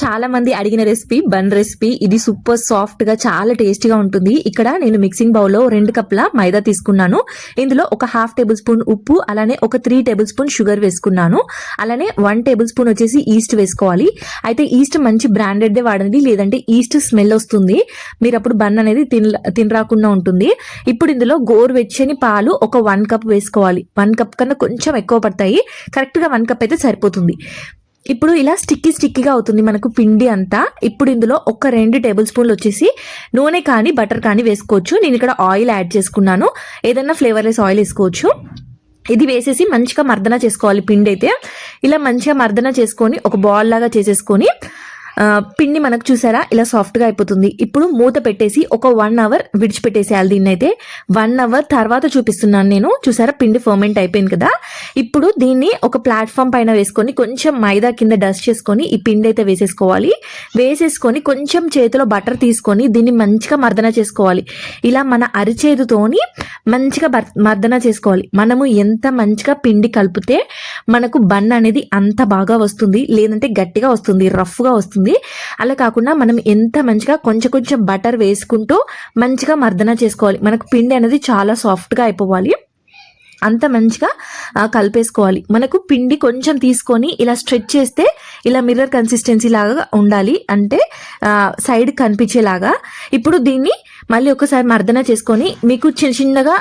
చాలా మంది అడిగిన రెసిపీ బన్ రెసిపీ ఇది సూపర్ సాఫ్ట్గా చాలా టేస్టీగా ఉంటుంది. ఇక్కడ నేను మిక్సింగ్ బౌల్లో రెండు కప్ల మైదా తీసుకున్నాను. ఇందులో ఒక హాఫ్ టేబుల్ స్పూన్ ఉప్పు అలానే ఒక త్రీ టేబుల్ స్పూన్ షుగర్ వేసుకున్నాను. అలానే వన్ టేబుల్ స్పూన్ వచ్చేసి ఈస్ట్ వేసుకోవాలి. అయితే ఈస్ట్ మంచి బ్రాండెడ్ వాడండి లేదంటే ఈస్ట్ స్మెల్ వస్తుంది. మీరు అప్పుడు బన్ అనేది తిన తినరాకుండా ఉంటుంది. ఇప్పుడు ఇందులో గోరువెచ్చని పాలు ఒక వన్ కప్ వేసుకోవాలి. వన్ కప్ కన్నా కొంచెం ఎక్కువ పడతాయి. కరెక్ట్గా వన్ కప్ అయితే సరిపోతుంది. ఇప్పుడు ఇలా స్టిక్కీ స్టిక్కీగా అవుతుంది మనకు పిండి అంతా. ఇప్పుడు ఇందులో ఒక రెండు టేబుల్ స్పూన్లు వచ్చేసి నూనె కానీ బటర్ కానీ వేసుకోవచ్చు. నేను ఇక్కడ ఆయిల్ యాడ్ చేసుకున్నాను. ఏదైనా ఫ్లేవర్లెస్ ఆయిల్ వేసుకోవచ్చు. ఇది వేసేసి మంచిగా మర్దన చేసుకోవాలి పిండి అయితే. ఇలా మంచిగా మర్దన చేసుకొని ఒక బాల్ లాగా చేసేసుకొని పిండి మనకు చూసారా? ఇలా సాఫ్ట్గా అయిపోతుంది. ఇప్పుడు మూత పెట్టేసి ఒక వన్ అవర్ విడిచిపెట్టేసేయాలి దీన్ని అయితే వన్ అవర్ తర్వాత చూపిస్తున్నాను నేను. చూసారా? పిండి ఫర్మెంట్ అయిపోయింది కదా? ఇప్పుడు దీన్ని ఒక ప్లాట్ఫామ్ పైన వేసుకొని కొంచెం మైదా కింద డస్ట్ చేసుకొని ఈ పిండి అయితే వేసేసుకోవాలి. వేసేసుకొని కొంచెం చేతిలో బటర్ తీసుకొని దీన్ని మంచిగా మర్దన చేసుకోవాలి. ఇలా మన అరిచేదుతోని మంచిగా బర్- మర్దన చేసుకోవాలి. మనము ఎంత మంచిగా పిండి కలిపితే మనకు బన్ అనేది అంత బాగా వస్తుంది. లేదంటే గట్టిగా వస్తుంది రఫ్గా వస్తుంది. అలా కాకుండా మనం ఎంత మంచిగా కొంచెం కొంచెం బటర్ వేసుకుంటూ మంచిగా మర్దన చేసుకోవాలి. మనకు పిండి అనేది చాలా సాఫ్ట్గా అయిపోవాలి. అంత మంచిగా కలిపేసుకోవాలి. మనకు పిండి కొంచెం తీసుకొని ఇలా స్ట్రెచ్ చేస్తే ఇలా మిర్రర్ కన్సిస్టెన్సీ లాగా ఉండాలి. అంటే సైడ్ కనిపించేలాగా. ఇప్పుడు దీన్ని మళ్ళీ ఒకసారి మర్దన చేసుకొని మీకు చిన్న చిన్నగా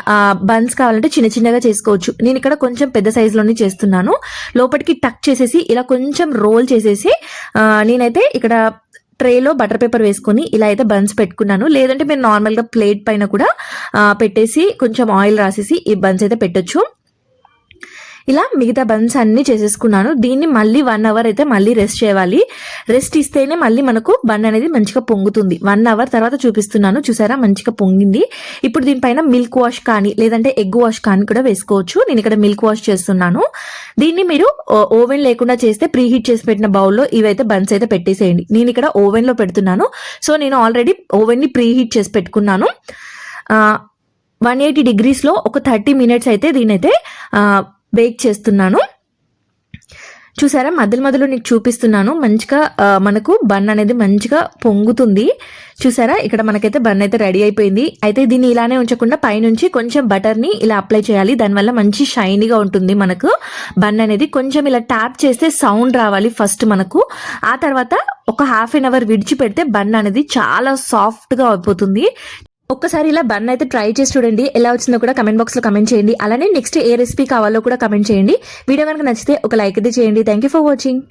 బన్స్ కావాలంటే చిన్న చిన్నగా చేసుకోవచ్చు. నేను ఇక్కడ కొంచెం పెద్ద సైజులోనే చేస్తున్నాను. లోపలికి టక్ చేసేసి ఇలా కొంచెం రోల్ చేసేసి నేనైతే ఇక్కడ ట్రేలో బటర్ పేపర్ వేసుకొని ఇలా అయితే బన్స్ పెట్టుకున్నాను. లేదంటే మీరు నార్మల్గా ప్లేట్ పైన కూడా పెట్టేసి కొంచెం ఆయిల్ రాసేసి ఈ బన్స్ అయితే పెట్టొచ్చు. ఇలా మిగతా బన్స్ అన్ని చేసేసుకున్నాను. దీన్ని మళ్ళీ వన్ అవర్ అయితే మళ్ళీ రెస్ట్ చేయాలి. రెస్ట్ ఇస్తేనే మళ్ళీ మనకు బన్ అనేది మంచిగా పొంగుతుంది. వన్ అవర్ తర్వాత చూపిస్తున్నాను. చూసారా? మంచిగా పొంగింది. ఇప్పుడు దీనిపైన మిల్క్ వాష్ కానీ లేదంటే ఎగ్ వాష్ కానీ కూడా వేసుకోవచ్చు. నేను ఇక్కడ మిల్క్ వాష్ చేస్తున్నాను. దీన్ని మీరు ఓవెన్ లేకుండా చేస్తే ప్రీ హీట్ చేసి పెట్టిన బౌల్లో ఇవైతే బన్స్ అయితే పెట్టేసేయండి. నేను ఇక్కడ ఓవెన్లో పెడుతున్నాను. సో నేను ఆల్రెడీ ఓవెన్ని ప్రీ హీట్ చేసి పెట్టుకున్నాను. వన్ ఎయిటీ డిగ్రీస్లో ఒక థర్టీ మినిట్స్ అయితే దీనైతే బేక్ చేస్తున్నాను. చూసారా? మధ్యలో మధ్యలో నీకు చూపిస్తున్నాను. మంచిగా మనకు బన్ అనేది మంచిగా పొంగుతుంది. చూసారా? ఇక్కడ మనకైతే బన్ అయితే రెడీ అయిపోయింది. అయితే దీన్ని ఇలానే ఉంచకుండా పైనుంచి కొంచెం బటర్ని ఇలా అప్లై చేయాలి. దానివల్ల మంచి షైనీగా ఉంటుంది మనకు. బన్ అనేది కొంచెం ఇలా ట్యాప్ చేస్తే సౌండ్ రావాలి ఫస్ట్ మనకు. ఆ తర్వాత ఒక హాఫ్ అన్ అవర్ విడిచిపెడితే బన్ అనేది చాలా సాఫ్ట్గా అయిపోతుంది. ఒక్కసారి ఇలా బన్ అయితే ట్రై చేసి చూడండి. ఎలా వచ్చిందో కూడా కమెంట్ బాక్స్లో కమెంట్ చేయండి. అలానే నెక్స్ట్ ఏ రెసిపీ కావాలో కూడా కమెంట్ చేయండి. వీడియో కనుక నచ్చితే ఒక లైక్ అయితే చేయండి. Thank you for watching